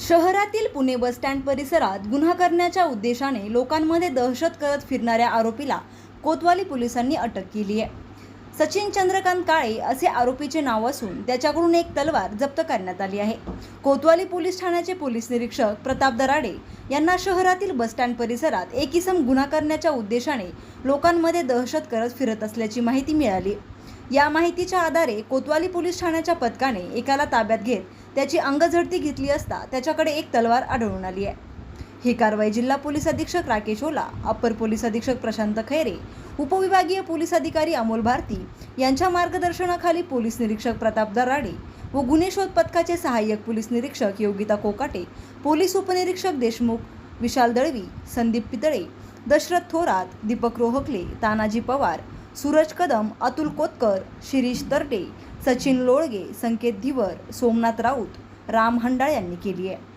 शहरातील पुणे बसस्टँड परिसरात गुन्हा करण्याच्या उद्देशाने लोकांमध्ये दहशत करत फिरणाऱ्या आरोपीला कोतवाली पोलिसांनी अटक केली आहे. सचिन चंद्रकांत काळे असे आरोपीचे नाव असून त्याच्याकडून एक तलवार जप्त करण्यात आली आहे. कोतवाली पोलीस ठाण्याचे पोलीस निरीक्षक प्रताप दराडे यांना शहरातील बसस्टँड परिसरात एक इसम गुन्हा करण्याच्या उद्देशाने लोकांमध्ये दहशत करत फिरत असल्याची माहिती मिळाली. या माहितीच्या आधारे कोतवाली पोलीस ठाण्याच्या पथकाने एकाला ताब्यात घेत त्याची अंगझडती घेतली असता त्याच्याकडे एक तलवार आढळून आली आहे. ही कारवाई जिल्हा पोलीस अधीक्षक राकेश ओला अप्पर पोलीस अधीक्षक प्रशांत खैरे उपविभागीय पोलीस अधिकारी अमोल भारती यांच्या मार्गदर्शनाखाली पोलीस निरीक्षक प्रताप दराडे व गुन्हे शोध पथकाचे सहाय्यक पोलीस निरीक्षक योगिता कोकाटे पोलीस उपनिरीक्षक देशमुख विशाल दळवी संदीप पितळे दशरथ थोरात दीपक रोहकले तानाजी पवार सूरज कदम अतुल कोतकर शिरीष तरटे सचिन लोळगे संकेत धिवर सोमनाथ राऊत राम हंडाळ यांनी केली आहे.